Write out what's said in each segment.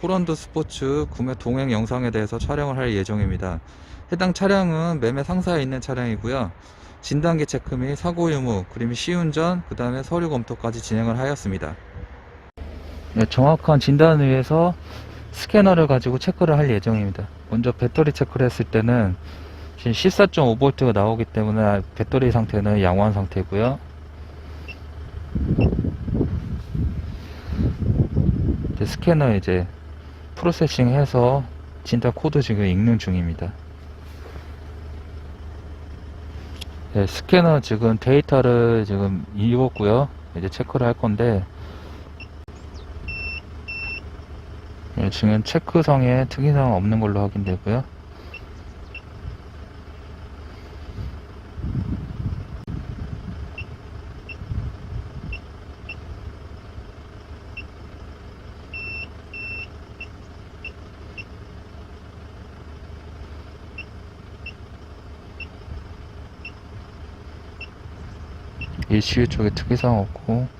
코런도 스포츠 구매 동행 영상에 대해서 촬영을 할 예정입니다. 해당 차량은 매매 상사에 있는 차량이고요. 진단기 체크 및 사고 유무, 그리고 시운전, 그 다음에 서류 검토까지 진행을 하였습니다. 네, 정확한 진단을 위해서 스캐너를 가지고 체크를 할 예정입니다. 먼저 배터리 체크를 했을 때는 지금 14.5V가 나오기 때문에 배터리 상태는 양호한 상태고요. 스캐너 이제 프로세싱 해서 진단 코드 지금 읽는 중입니다. 네, 스캐너 지금 데이터를 지금 읽었고요. 이제 체크를 할 건데 네, 지금 체크상에 특이사항 없는 걸로 확인되고요. ECU 쪽에 특이사항 없고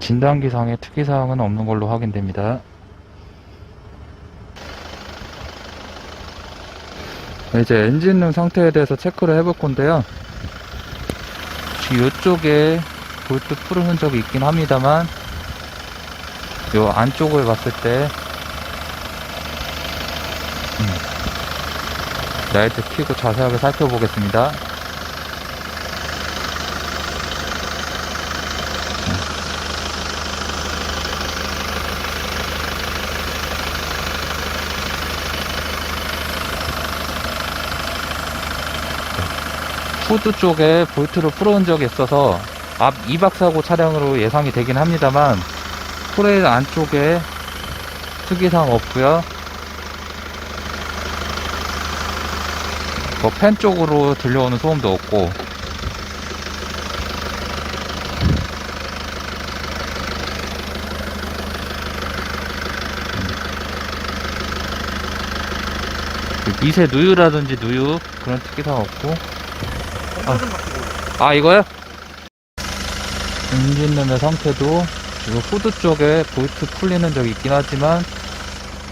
진단기상에 특이사항은 없는 걸로 확인됩니다. 네, 이제 엔진 룸 상태에 대해서 체크를 해볼 건데요. 이쪽에 볼트 풀은 흔적이 있긴 합니다만, 요 안쪽을 봤을 때, 음, 라이트 켜고 자세하게 살펴보겠습니다. 후드 쪽에 볼트를 풀어온 적이 있어서 앞 2박 사고 차량으로 예상이 되긴 합니다만 프레임 안쪽에 특이사항 없고요. 뭐팬 쪽으로 들려오는 소음도 없고. 미세 누유라든지 누유 그런 특이사항 없고 아 이거요? 엔진룸의 상태도 지금 후드 쪽에 볼트 풀리는 적이 있긴 하지만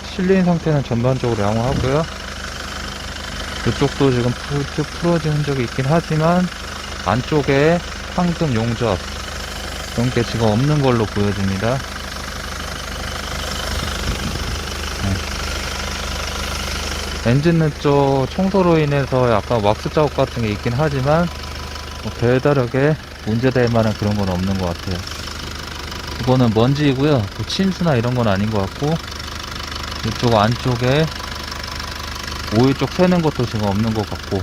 실린 상태는 전반적으로 양호하고요 이쪽도 지금 볼트 풀어진 흔적이 있긴 하지만 안쪽에 황금 용접 이런 게 지금 없는 걸로 보여집니다 엔진룸 쪽 청소로 인해서 약간 왁스 자국 같은 게 있긴 하지만 뭐 별다르게 문제될 만한 그런 건 없는 것 같아요. 이거는 먼지이고요. 뭐 침수나 이런 건 아닌 것 같고 이쪽 안쪽에 오일 쪽 새는 것도 지금 없는 것 같고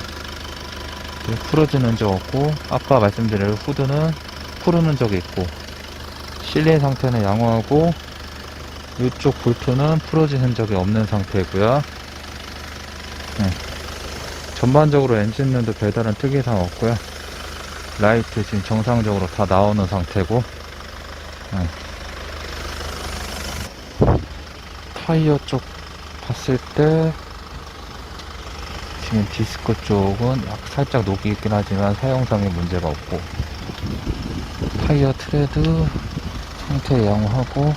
풀어지는 적 없고 아까 말씀드린 후드는 푸르는 적이 있고 실린 상태는 양호하고 이쪽 볼트는 풀어진 흔적이 없는 상태고요. 네. 전반적으로 엔진룸도 별다른 특이사항 없고요. 라이트 지금 정상적으로 다 나오는 상태고 네. 타이어 쪽 봤을 때 지금 디스크 쪽은 약 살짝 녹이 있긴 하지만 사용상에 문제가 없고 타이어 트레드 상태 양호하고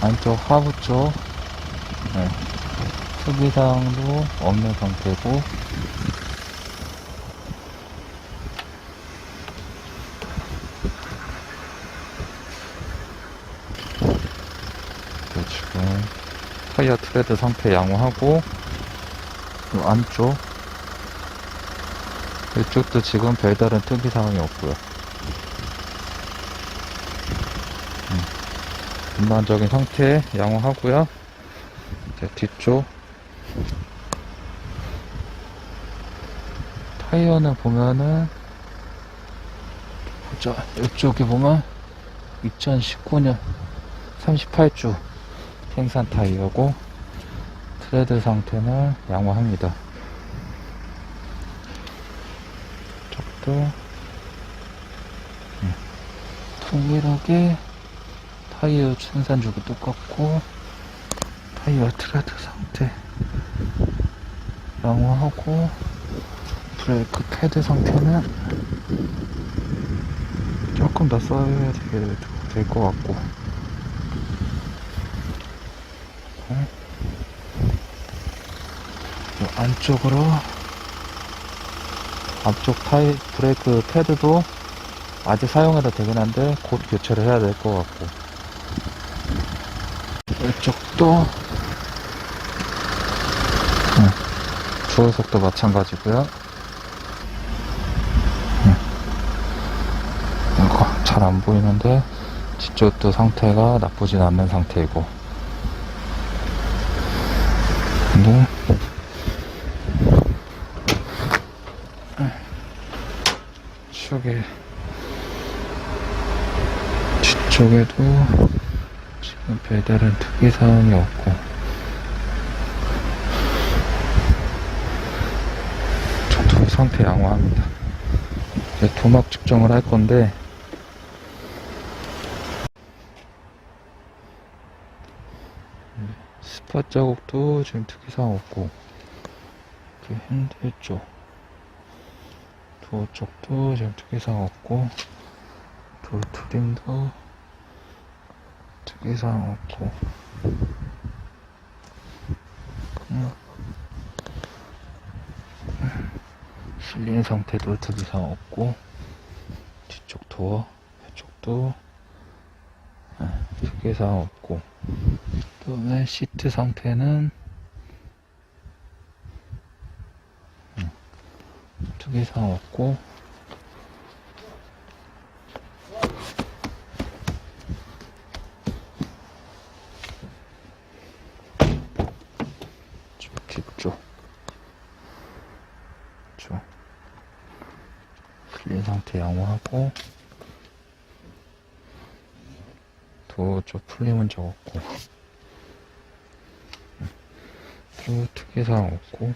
안쪽 하부 쪽 네. 특이사항도 없는 상태고. 네, 지금 타이어 트레드 상태 양호하고 이 안쪽. 이쪽도 지금 별다른 특이사항이 없고요. 음, 전반적인 상태 양호하고요. 이제 뒤쪽 타이어는 보면은 보자 이쪽에 보면 2019년 38주 생산 타이어고 트레드 상태는 양호합니다. 쪽도 음, 동일하게 타이어 생산주기 똑같고 타이어 트레드 상태. 양호하고 브레이크 패드 상태는 조금 더 써야 될 것 같고. 어? 요 안쪽으로 앞쪽 타이 브레이크 패드도 아직 사용해도 되긴 한데 곧 교체를 해야 될 것 같고. 이쪽도 주얼 속도 마찬가지고요. 이거 잘안 보이는데 뒤쪽도 상태가 나쁘진 않는 상태이고. 근데 쪽에 뒤쪽에도 지금 별다른 특이사항이 없고 저도 상태 양호합니다. 이제 도막 측정을 할 건데. 스팟 자국도 지금 특이사항 없고 그 핸들 쪽 도어 쪽도 지금 특이사항 없고 도어 트림도 특이사항 없고 실린 상태도 특이사항 없고 뒤쪽 도어 이쪽도 네, 특이사항 없고. 그다음에 시트 상태는 음, 특이사항 없고 쪽 뒤쪽 쪽 실린 상태 양호하고 도쪽 풀림 문제 없고. 또 특이사항 없고.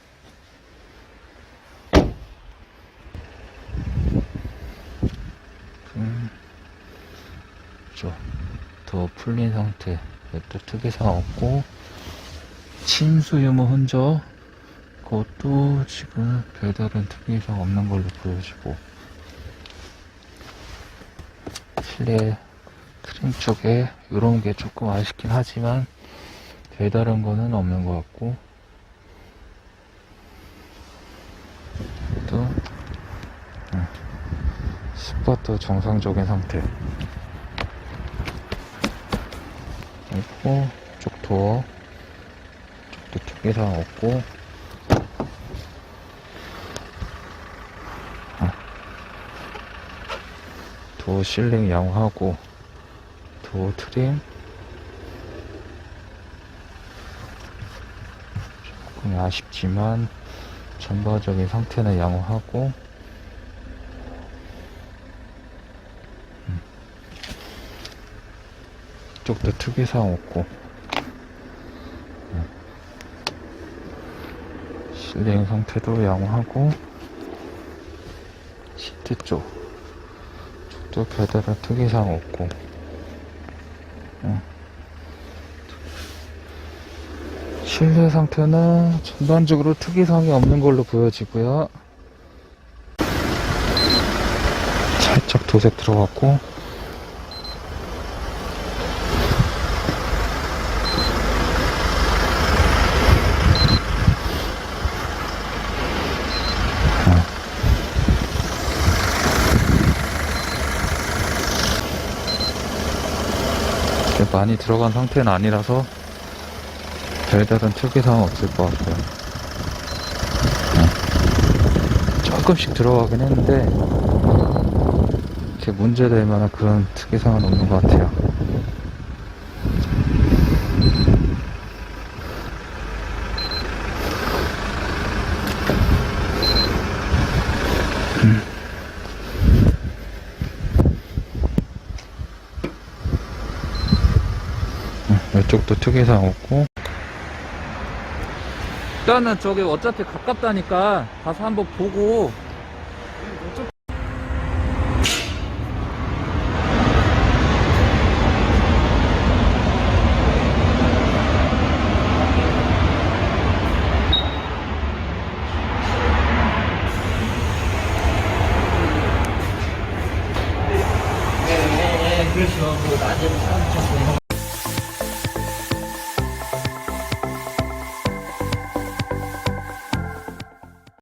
음, 저더 풀린 상태. 또 특이사항 없고. 침수 유무 흔적. 그것도 지금 별다른 특이사항 없는 걸로 보여지고 실내 트림 쪽에 이런 게 조금 아쉽긴 하지만 별다른 거는 없는 것 같고. 또 음, 스팟도 정상적인 상태. 있고 쪽 도어 쪽도 특이사항 없고 도어 실링 양호하고 도어 트림 조금 아쉽지만 전반적인 상태는 양호하고 음. 이쪽도 특이사항 없고 음. 실링 상태도 양호하고 시트 쪽 쪽도 별다른 특이사항 없고 음. 실내 상태는 전반적으로 특이사항이 없는 걸로 보여지고요. 살짝 도색 들어갔고 많이 들어간 상태는 아니라서 별다른 특이사항 없을 것 같아요. 네. 조금씩 들어가긴 했는데 이렇게 문제될 만한 그런 특이사항은 없는 것 같아요. 이쪽도 특이사항 없고. 일단은 저기 어차피 가깝다니까 가서 한번 보고